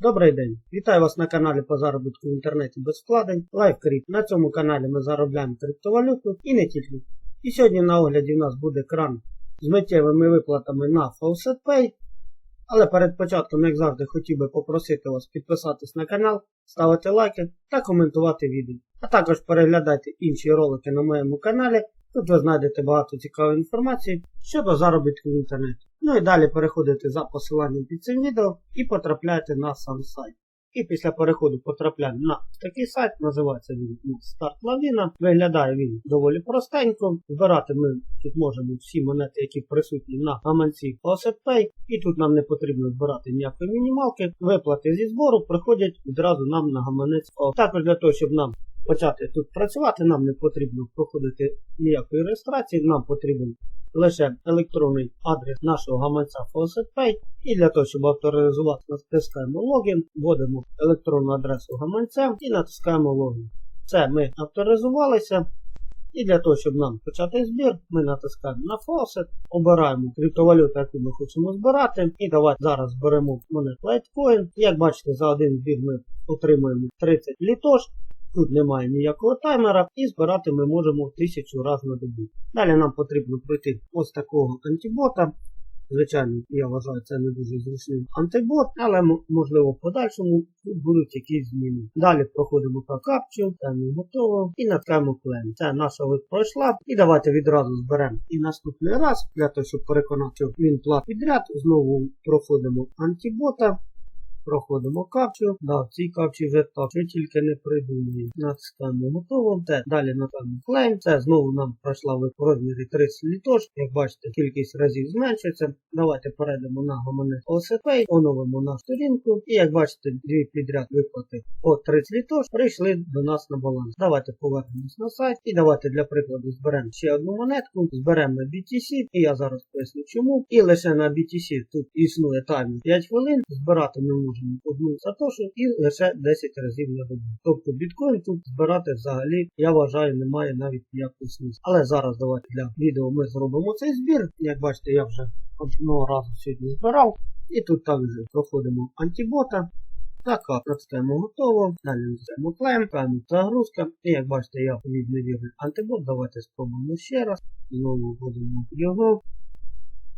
Добрий день! Вітаю вас на каналі по заробітку в інтернеті без вкладень LiveCrypt. На цьому каналі ми заробляємо криптовалюту і не тільки. І сьогодні на огляді в нас буде кран з миттєвими виплатами на FaucetPay. Але перед початком, як завжди, хотів би попросити вас підписатись на канал, ставити лайки та коментувати відео. А також переглядайте інші ролики на моєму каналі. Тут ви знайдете багато цікавої інформації щодо заробітку в інтернеті. Ну і далі переходите за посиланням під цим відео і потрапляєте на сам сайт. І після переходу потрапляємо на такий сайт, називається він Старт Лавіна. Виглядає він доволі простенько. Збирати ми тут можемо всі монети, які присутні на гаманці FaucetPay. І тут нам не потрібно збирати ніякої мінімалки. Виплати зі збору приходять відразу нам на гаманець. Також для того, щоб нам почати тут працювати, нам не потрібно проходити ніякої реєстрації, нам потрібен лише електронний адрес нашого гаманця FaucetPay. І для того, щоб авторизувати, натискаємо логін, вводимо електронну адресу гаманця і натискаємо логін. Це ми авторизувалися. І для того, щоб нам почати збір, ми натискаємо на Faucet, обираємо криптовалюту, яку ми хочемо збирати. І давайте зараз зберемо монет Litecoin. Як бачите, за один збір ми отримуємо 30 літош. Тут немає ніякого таймера і збирати ми можемо 1000 разів на добу. Далі нам потрібно пройти ось такого антибота. Звичайно, я вважаю, це не дуже зручний антибот, але можливо в подальшому будуть якісь зміни. Далі проходимо по капчу, це готово і натискаємо клейм. Це наша от пройшла. І давайте відразу зберемо і наступний раз, для того, щоб переконати, що він плат підряд, знову проходимо антибота. Проходимо капчу. Да, цій капчі вже так, що тільки не придумали. Натискаємо готово. Це далі натискаємо клейм. Це знову нам пройшла в розмірі 30 літош. Як бачите, кількість разів зменшується. Давайте перейдемо на гаманець OCPay, оновимо нашу сторінку. І як бачите, дві підряд виплати по 30 літош прийшли до нас на баланс. Давайте повернемось на сайт. І давайте для прикладу зберемо ще одну монетку. Зберемо на BTC. І я зараз поясню чому. І лише на BTC тут існує таймер 5 хвилин. Збирати ми можемо одну сатошу і лише 10 разів на добу. Тобто біткоін тут збирати взагалі, я вважаю, немає навіть ніякого смислу. Але зараз давайте для відео ми зробимо цей збір. Як бачите, я вже одного разу сьогодні збирав. І тут також проходимо антибота. Так, натискаємо готово. Далі натискаємо клейм, клейм загрузка. І як бачите, я від невірний антибот. Давайте спробуємо ще раз. Знову вводимо його.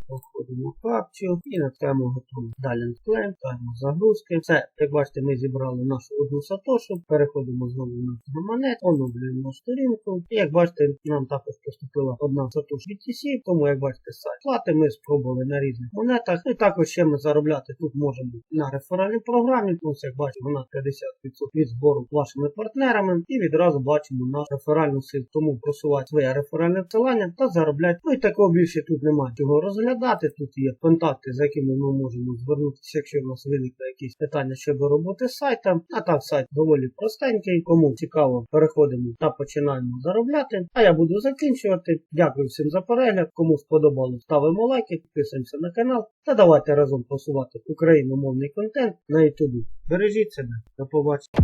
Проходимо капчу і натискаємо готово. Далі натискаємо, ставимо загрузки. Все, як бачите, ми зібрали нашу одну сатошу. Переходимо знову на монет, оновлюємо сторінку. І як бачите, нам також поступила одна сатош BTC, тому як бачите, сайт плати ми спробували на різних монетах. І також ще ми заробляти тут можемо на реферальній програмі. Ось як бачимо, у нас 50% від збору вашими партнерами. І відразу бачимо нашу реферальну силу. Тому просувати своє реферальне посилання та заробляти. Ну і такого більше тут немає чого розглядати. Тут є контакти, за якими ми можемо звернутися, якщо в нас виникне якісь питання щодо роботи сайта. А так сайт доволі простенький. Кому цікаво, переходимо та починаємо заробляти. А я буду закінчувати. Дякую всім за перегляд. Кому сподобалось, ставимо лайки, підписуємося на канал та давайте разом просувати україномовний контент на YouTube. Бережіть себе, до побачення.